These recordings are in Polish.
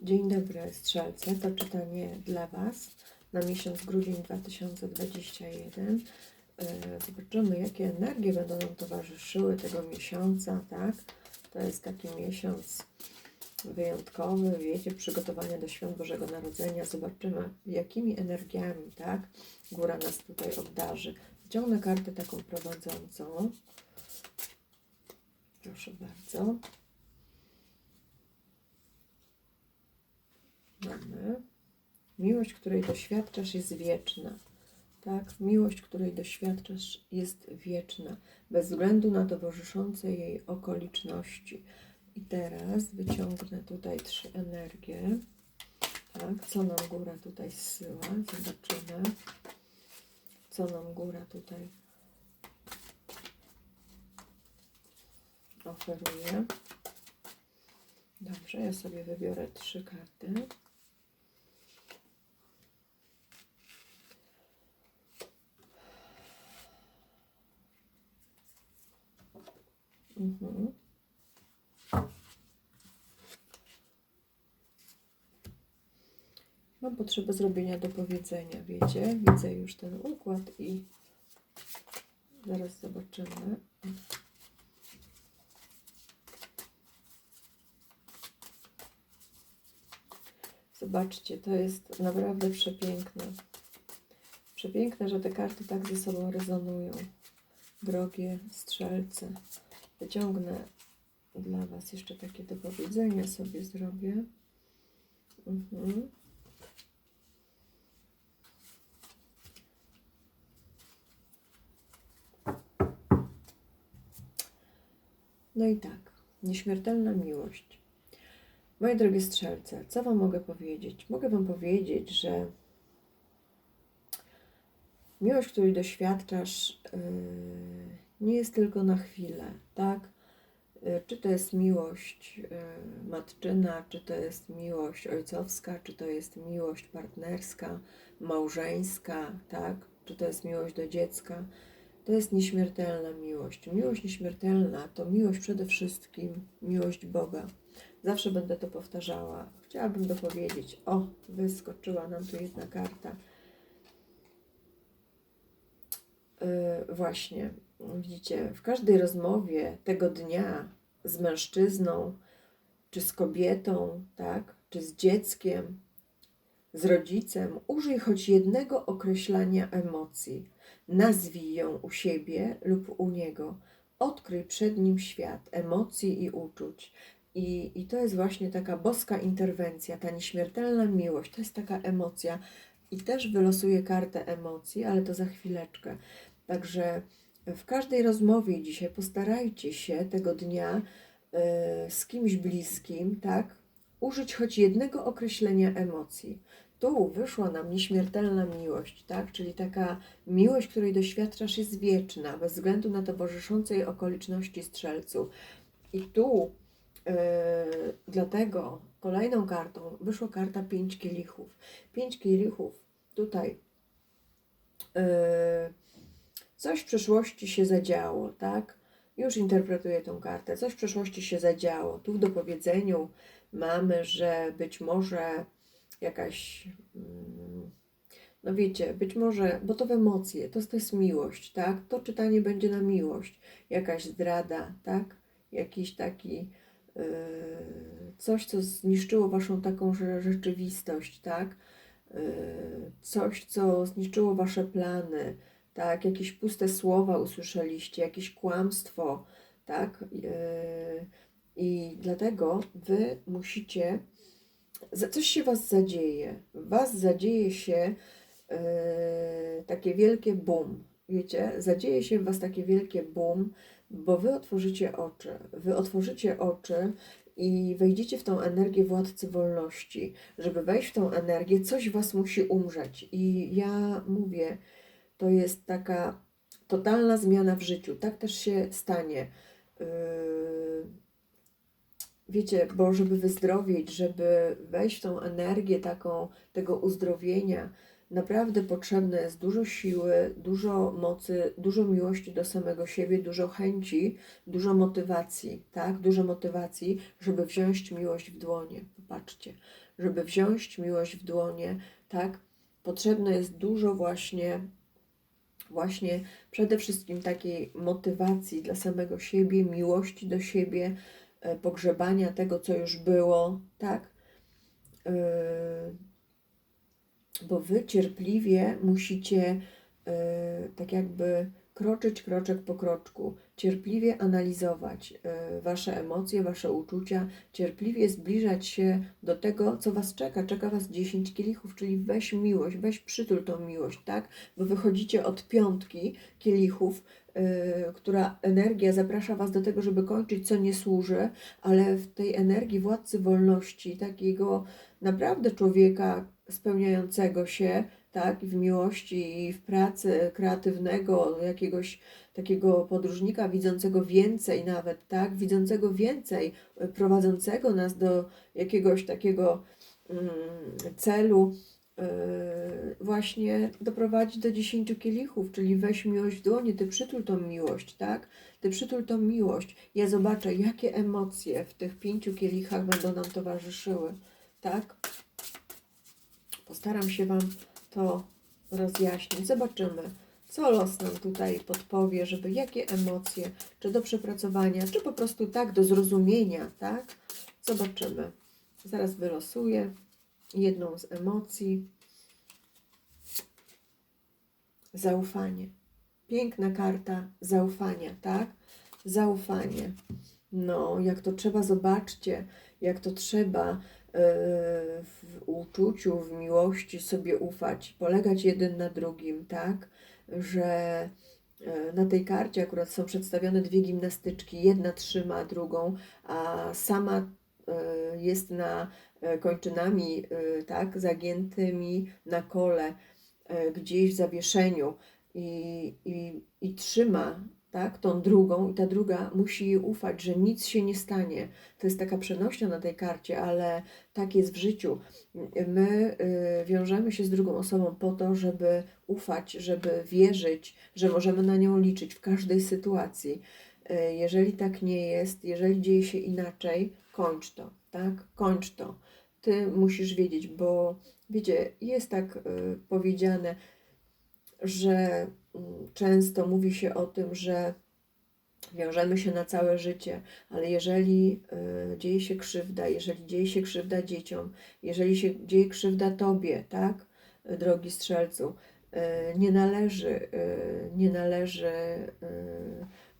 Dzień dobry, strzelce. To czytanie dla Was na miesiąc grudzień 2021. E, Zobaczymy, jakie energie będą nam towarzyszyły tego miesiąca, tak? To jest taki miesiąc wyjątkowy, wiecie, przygotowania do świąt Bożego Narodzenia. Zobaczymy, jakimi energiami, tak? Góra nas tutaj obdarzy. Wyciągnę kartę taką prowadzącą. Proszę bardzo. Mamy. Miłość, której doświadczasz, jest wieczna. Tak, miłość, której doświadczasz, jest wieczna, bez względu na towarzyszące jej okoliczności. I teraz wyciągnę tutaj trzy energie. Tak, co nam góra tutaj zsyła? Zobaczymy, co nam góra tutaj oferuje. Dobrze, ja sobie wybiorę trzy karty. Mhm. Mam potrzebę zrobienia dopowiedzenia, wiecie? Widzę już ten układ i zaraz zobaczymy. Zobaczcie, to jest naprawdę przepiękne. Przepiękne, że te karty tak ze sobą rezonują. Drogie strzelce. Wyciągnę dla Was jeszcze takie dopowiedzenia sobie zrobię. Mhm. No i tak, nieśmiertelna miłość. Moje drogie strzelce, co Wam mogę powiedzieć? Mogę Wam powiedzieć, że miłość, której doświadczasz, yy, nie jest tylko na chwilę, tak? Yy, Czy to jest miłość yy, matczyna, czy to jest miłość ojcowska, czy to jest miłość partnerska, małżeńska, tak? Czy to jest miłość do dziecka? To jest nieśmiertelna miłość. Miłość nieśmiertelna to miłość przede wszystkim miłość Boga. Zawsze będę to powtarzała. Chciałabym dopowiedzieć. O, wyskoczyła nam tu jedna karta. Yy, właśnie, widzicie, w każdej rozmowie tego dnia z mężczyzną, czy z kobietą, tak, czy z dzieckiem, z rodzicem, użyj choć jednego określania emocji. Nazwij ją u siebie lub u niego. Odkryj przed nim świat emocji i uczuć. I, I to jest właśnie taka boska interwencja, ta nieśmiertelna miłość, to jest taka emocja. I też wylosuję kartę emocji, ale to za chwileczkę. Także w każdej rozmowie dzisiaj postarajcie się tego dnia y, z kimś bliskim, tak, użyć choć jednego określenia emocji. Tu wyszła nam nieśmiertelna miłość, tak, czyli taka miłość, której doświadczasz, jest wieczna, bez względu na towarzyszące jej okoliczności strzelcu. I tu Yy, dlatego kolejną kartą wyszła karta pięć kielichów. Pięć kielichów tutaj yy, coś w przeszłości się zadziało, tak? Już interpretuję tą kartę. Coś w przeszłości się zadziało. Tu w dopowiedzeniu mamy, że być może jakaś, mm, no wiecie, być może, bo to w emocje, to, to jest miłość, tak? To czytanie będzie na miłość. Jakaś zdrada, tak? Jakiś taki Yy, coś, co zniszczyło waszą taką rzeczywistość, tak? Yy, Coś, co zniszczyło wasze plany, tak? Jakieś puste słowa usłyszeliście, jakieś kłamstwo, tak? Yy, I dlatego wy musicie, coś się was zadzieje, was zadzieje się yy, takie wielkie boom, wiecie? Zadzieje się was takie wielkie boom, bo wy otworzycie oczy, wy otworzycie oczy i wejdziecie w tą energię władcy wolności. Żeby wejść w tą energię, coś was musi umrzeć. I ja mówię, to jest taka totalna zmiana w życiu. Tak też się stanie. Yy, Wiecie, bo żeby wyzdrowieć, żeby wejść w tą energię taką tego uzdrowienia, naprawdę potrzebne jest dużo siły, dużo mocy, dużo miłości do samego siebie, dużo chęci, dużo motywacji, tak? Dużo motywacji, żeby wziąć miłość w dłonie. Popatrzcie, żeby wziąć miłość w dłonie, tak? Potrzebne jest dużo właśnie właśnie przede wszystkim takiej motywacji dla samego siebie, miłości do siebie, e, pogrzebania tego, co już było, tak? Yy, bo wy cierpliwie musicie yy, tak jakby kroczyć kroczek po kroczku, cierpliwie analizować y, Wasze emocje, Wasze uczucia, cierpliwie zbliżać się do tego, co Was czeka. Czeka Was 10 kielichów, czyli weź miłość, weź przytul tą miłość, tak? Bo wychodzicie od piątki kielichów, y, która energia zaprasza Was do tego, żeby kończyć, co nie służy, ale w tej energii władcy wolności, takiego naprawdę człowieka spełniającego się, tak, w miłości i w pracy kreatywnego, jakiegoś takiego podróżnika widzącego więcej nawet, tak, widzącego więcej, prowadzącego nas do jakiegoś takiego mm, celu, yy, właśnie doprowadzić do dziesięciu kielichów, czyli weź miłość w dłonie, ty przytul tą miłość, tak? Ty przytul tą miłość. Ja zobaczę, jakie emocje w tych pięciu kielichach będą nam towarzyszyły, tak? Postaram się Wam to rozjaśnić. Zobaczymy, co los nam tutaj podpowie, żeby jakie emocje, czy do przepracowania, czy po prostu tak, do zrozumienia, tak? Zobaczymy. Zaraz wylosuję jedną z emocji. Zaufanie. Piękna karta zaufania, tak? Zaufanie. No, jak to trzeba, zobaczcie, jak to trzeba w uczuciu, w miłości sobie ufać, polegać jeden na drugim, tak? Że e, na tej karcie akurat są przedstawione dwie gimnastyczki, jedna trzyma drugą, a sama e, jest na e, kończynami, tak, zagiętymi na kole, gdzieś w zawieszeniu i, i, i trzyma tak, tą drugą i ta druga musi jej ufać, że nic się nie stanie. To jest taka przenośnia na tej karcie, ale tak jest w życiu. My y, wiążemy się z drugą osobą po to, żeby ufać, żeby wierzyć, że możemy na nią liczyć w każdej sytuacji. Y, jeżeli tak nie jest, jeżeli dzieje się inaczej, kończ to, tak? Kończ to. Ty musisz wiedzieć, bo wiecie, jest tak y, powiedziane, że często mówi się o tym, że wiążemy się na całe życie, ale jeżeli y, dzieje się krzywda, jeżeli dzieje się krzywda dzieciom, jeżeli się dzieje krzywda Tobie, tak, drogi strzelcu, y, nie należy, y, nie należy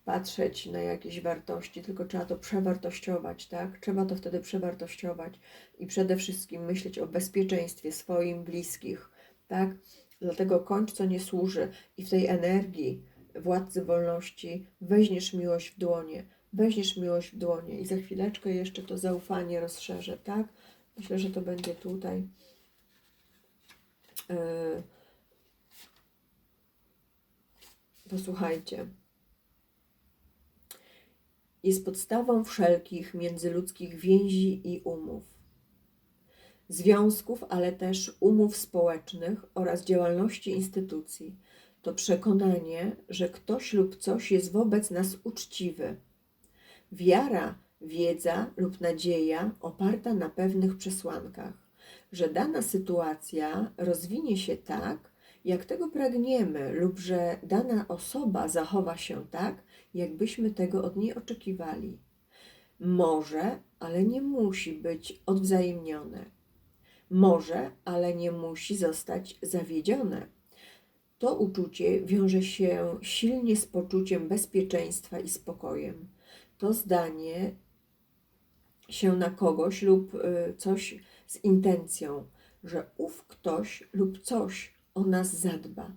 patrzeć na jakieś wartości, tylko trzeba to przewartościować, tak? Trzeba to wtedy przewartościować i przede wszystkim myśleć o bezpieczeństwie swoim, bliskich, tak? Dlatego kończ, co nie służy i w tej energii władcy wolności weźmiesz miłość w dłonie, weźmiesz miłość w dłonie i za chwileczkę jeszcze to zaufanie rozszerzę, tak? Myślę, że to będzie tutaj. Yy. Posłuchajcie. Jest podstawą wszelkich międzyludzkich więzi i umów związków, ale też umów społecznych oraz działalności instytucji. To przekonanie, że ktoś lub coś jest wobec nas uczciwy. Wiara, wiedza lub nadzieja oparta na pewnych przesłankach, że dana sytuacja rozwinie się tak, jak tego pragniemy, lub że dana osoba zachowa się tak, jakbyśmy tego od niej oczekiwali. Może, ale nie musi być odwzajemnione może, ale nie musi zostać zawiedzione. To uczucie wiąże się silnie z poczuciem bezpieczeństwa i spokojem. To zdanie się na kogoś lub y, coś z intencją, że ów ktoś lub coś o nas zadba,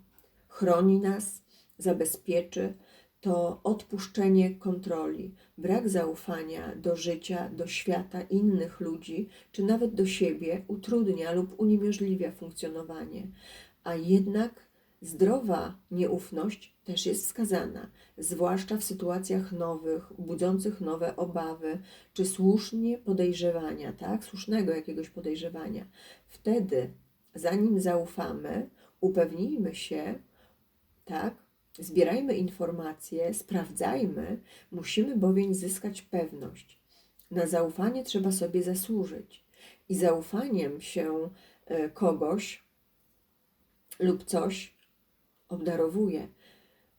chroni nas, zabezpieczy, to odpuszczenie kontroli, brak zaufania do życia, do świata innych ludzi, czy nawet do siebie utrudnia lub uniemożliwia funkcjonowanie. A jednak zdrowa nieufność też jest wskazana, zwłaszcza w sytuacjach nowych, budzących nowe obawy, czy słusznie podejrzewania, tak? Słusznego jakiegoś podejrzewania. Wtedy zanim zaufamy, upewnijmy się, tak, zbierajmy informacje, sprawdzajmy, musimy bowiem zyskać pewność. Na zaufanie trzeba sobie zasłużyć. I zaufaniem się e, kogoś lub coś obdarowuje.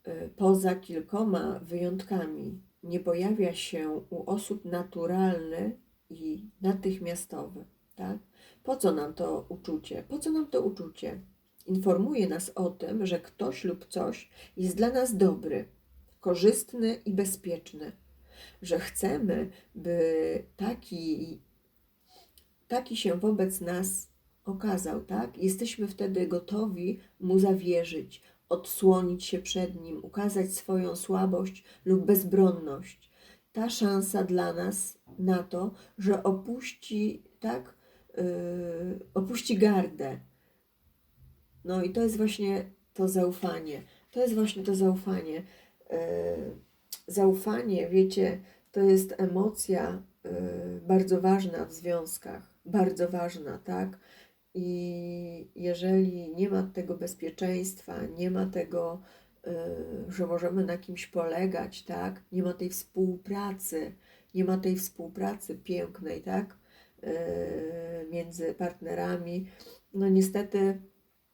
E, Poza kilkoma wyjątkami nie pojawia się u osób naturalny i natychmiastowy. Tak? Po co nam to uczucie? Po co nam to uczucie? Informuje nas o tym, że ktoś lub coś jest dla nas dobry, korzystny i bezpieczny, że chcemy, by taki, taki się wobec nas okazał, tak? Jesteśmy wtedy gotowi mu zawierzyć, odsłonić się przed nim, ukazać swoją słabość lub bezbronność. Ta szansa dla nas na to, że opuści, tak, yy, opuści gardę. No i to jest właśnie to zaufanie. To jest właśnie to zaufanie. Yy, zaufanie, wiecie, to jest emocja yy, bardzo ważna w związkach, bardzo ważna, tak? I jeżeli nie ma tego bezpieczeństwa, nie ma tego, y, że możemy na kimś polegać, tak? Nie ma tej współpracy, nie ma tej współpracy pięknej, tak? Między partnerami, no niestety